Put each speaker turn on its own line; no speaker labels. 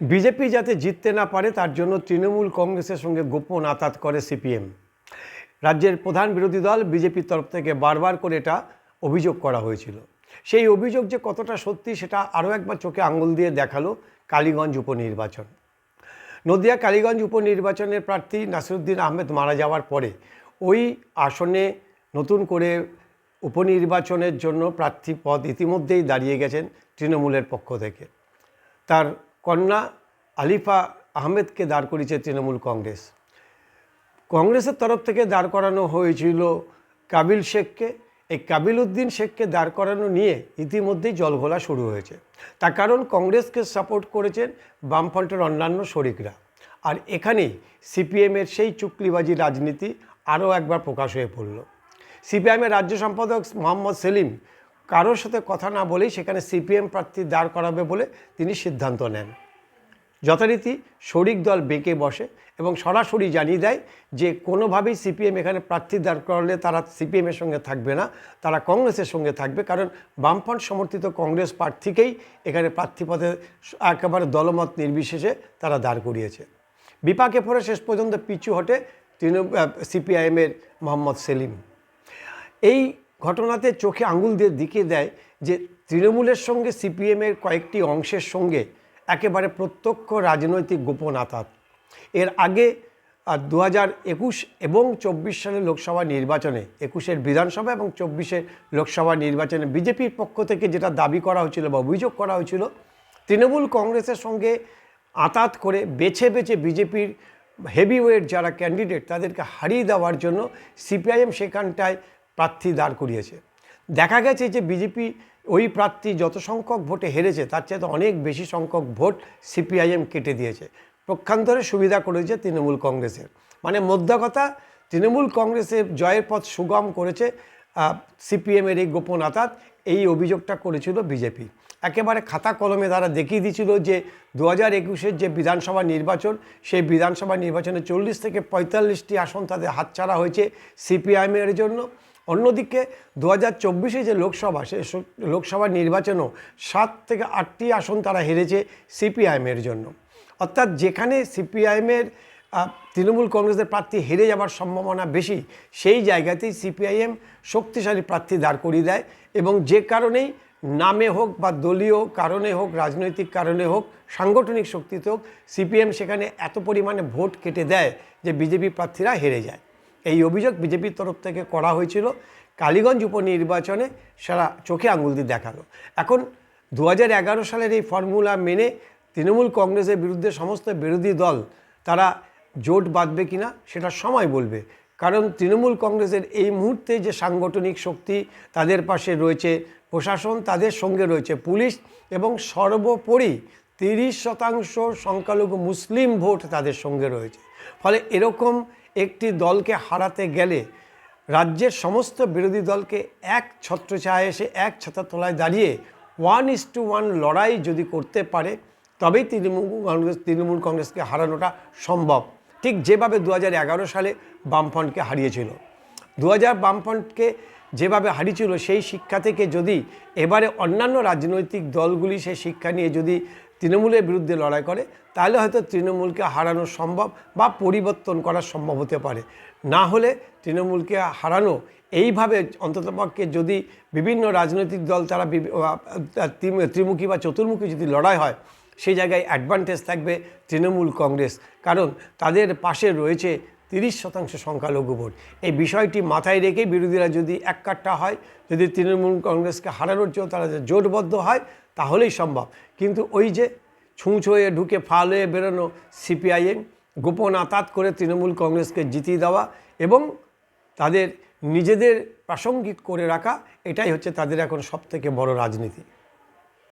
BJP যাতে জিততে না পারে, তার জন্য তৃণমূল কংগ্রেসের সঙ্গে গোপন আতাত করে সিপিএম। রাজ্যের প্রধান বিরোধী দল বিজেপির তরফ থেকে বারবার করে এটা অভিযোগ করা হয়েছিল। সেই অভিযোগ যে কতটা সত্যি, সেটা আরও একবার চোখে আঙুল দিয়ে দেখাল কালীগঞ্জ উপনির্বাচন। নদিয়া কালীগঞ্জ উপনির্বাচনের প্রার্থী নাসিরুদ্দিন আহমেদ মারা যাওয়ার পরে ওই আসনে নতুন করে উপনির্বাচনের জন্য প্রার্থী পদ ইতিমধ্যেই দাঁড়িয়ে গেছেন তৃণমূলের পক্ষ থেকে। তার কন্যা আলিফা আহমেদকে দাঁড় করিয়েছে তৃণমূল কংগ্রেস। কংগ্রেসের তরফ থেকে দাঁড় করানো হয়েছিল কাবিল শেখকে। এই কাবিল উদ্দিন শেখকে দাঁড় করানো নিয়ে ইতিমধ্যেই জলঘোলা শুরু হয়েছে। তার কারণ কংগ্রেসকে সাপোর্ট করেছেন বামফ্রন্টের অন্যান্য শরিকরা। আর এখানেই সিপিএমের সেই চুকলিবাজি রাজনীতি আরও একবার প্রকাশ হয়ে পড়ল। সিপিআইএমের রাজ্য সম্পাদক মোহাম্মদ সেলিম কারোর সাথে কথা না বলেই সেখানে সিপিএম প্রার্থী দাঁড় করাবে বলে তিনি সিদ্ধান্ত নেন। যথারীতি শরিক দল বেঁকে বসে এবং সরাসরি জানিয়ে দেয় যে কোনোভাবেই সিপিএম এখানে প্রার্থী দাঁড় করালে তারা সিপিএমের সঙ্গে থাকবে না, তারা কংগ্রেসের সঙ্গে থাকবে কারণ বামফ্রন্ট সমর্থিত কংগ্রেস প্রার্থীকেই এখানে প্রার্থী পদে একেবারে দলমত নির্বিশেষে তারা দাঁড় করিয়েছে। বিপাকে পড়ে শেষ পর্যন্ত পিছু হটে তৃণমূল সিপিআইএমের মোহাম্মদ সেলিম। এই ঘটনাতে চোখে আঙুল দিয়ে দিকে দেয় যে তৃণমূলের সঙ্গে সিপিএমের কয়েকটি অংশের সঙ্গে একেবারে প্রত্যক্ষ রাজনৈতিক গোপন আতাত। এর আগে দু হাজার একুশ এবং চব্বিশ সালের লোকসভা নির্বাচনে, একুশের বিধানসভা এবং চব্বিশের লোকসভা নির্বাচনে বিজেপির পক্ষ থেকে যেটা দাবি করা হয়েছিল বা অভিযোগ করা হয়েছিল, তৃণমূল কংগ্রেসের সঙ্গে আতাত করে বেছে বেছে বিজেপির হেভিওয়েট যারা ক্যান্ডিডেট তাদেরকে হারিয়ে দেওয়ার জন্য সিপিআইএম সেখানটায় প্রার্থী দাঁড় করিয়েছে। দেখা গেছে যে বিজেপি ওই প্রার্থী যত সংখ্যক ভোটে হেরেছে, তার চাইতে অনেক বেশি সংখ্যক ভোট সিপিআইএম কেটে দিয়েছে। পক্ষান্তরে সুবিধা করেছে তৃণমূল কংগ্রেসের। মানে মোদ্দা কথা, তৃণমূল কংগ্রেসের জয়ের পথ সুগম করেছে সিপিএমের এই গোপন আতাত, এই অভিযোগটা করেছিল বিজেপি একেবারে খাতা কলমে তারা দেখিয়ে দিয়েছিল যে দু হাজার একুশের যে বিধানসভা নির্বাচন, সেই বিধানসভা নির্বাচনে চল্লিশ থেকে পঁয়তাল্লিশটি আসন তাদের হাতছাড়া হয়েছে সিপিআইএমের জন্য। অন্যদিকে দু হাজার চব্বিশে যে লোকসভা, সে লোকসভা নির্বাচনও সাত থেকে আটটি আসন তারা হেরেছে সিপিআইএমের জন্য। অর্থাৎ যেখানে সিপিআইএমের তৃণমূল কংগ্রেসের প্রার্থী হেরে যাওয়ার সম্ভাবনা বেশি, সেই জায়গাতেই সিপিআইএম শক্তিশালী প্রার্থী দাঁড় করিয়ে দেয় এবং যে কারণেই নামে হোক বা দলীয় কারণে হোক, রাজনৈতিক কারণে হোক, সাংগঠনিক শক্তিতে হোক সিপিএম সেখানে এত পরিমাণে ভোট কেটে দেয় যে বিজেপি প্রার্থীরা হেরে যায়। এই অভিযোগ বিজেপির তরফ থেকে করা হয়েছিল। কালীগঞ্জ উপনির্বাচনে সারা চোখে আঙুল দিয়ে দেখাল। এখন দু হাজার এগারো সালের এই ফর্মুলা মেনে তৃণমূল কংগ্রেসের বিরুদ্ধে সমস্ত বিরোধী দল, তারা জোট বাঁধবে কিনা সেটা সময় বলবে। কারণ তৃণমূল কংগ্রেসের এই মুহূর্তে যে সাংগঠনিক শক্তি তাদের পাশে রয়েছে, প্রশাসন তাদের সঙ্গে রয়েছে, পুলিশ এবং সর্বোপরি তিরিশ শতাংশ সংখ্যালঘু মুসলিম ভোট তাদের সঙ্গে রয়েছে। ফলে এরকম একটি দলকে হারাতে গেলে রাজ্যের সমস্ত বিরোধী দলকে এক ছত্র ছত্রছায়া এসে এক তলায় দাঁড়িয়ে ওয়ান ইস টু ওয়ান লড়াই যদি করতে পারে, তবেই তৃণমূল কংগ্রেস, তৃণমূল কংগ্রেসকে হারানোটা সম্ভব। ঠিক যেভাবে দু হাজার এগারো সালে বামফ্রন্টকে হারিয়েছিল। দু হাজার বামফ্রন্টকে যেভাবে হারিয়েছিল, সেই শিক্ষা থেকে যদি এবারে অন্যান্য রাজনৈতিক দলগুলি সেই শিক্ষা নিয়ে যদি তৃণমূলের বিরুদ্ধে লড়াই করে, তাহলে হয়তো তৃণমূলকে হারানো সম্ভব বা পরিবর্তন করা সম্ভব হতে পারে। না হলে তৃণমূলকে হারানো এইভাবে অন্ততপক্ষে যদি বিভিন্ন রাজনৈতিক দল তারা ত্রিমুখী বা চতুর্মুখী যদি লড়াই হয়, সেই জায়গায় অ্যাডভান্টেজ থাকবে তৃণমূল কংগ্রেস। কারণ তাদের পাশে রয়েছে তিরিশ শতাংশ সংখ্যালঘু ভোট। এই বিষয়টি মাথায় রেখে বিরোধীরা যদি এককাট্টা হয়, যদি তৃণমূল কংগ্রেসকে হারানোর জন্য তারা জোটবদ্ধ হয়, তাহলেই সম্ভব। কিন্তু ওই যে ছুঁচ হয়ে ঢুকে ফাল হয়ে বেরোনো সিপিআইএম গোপন আতাত করে তৃণমূল কংগ্রেসকে জিতিয়ে দেওয়া এবং তাদের নিজেদের প্রাসঙ্গিক করে রাখা, এটাই হচ্ছে তাদের এখন সবথেকে বড় রাজনীতি।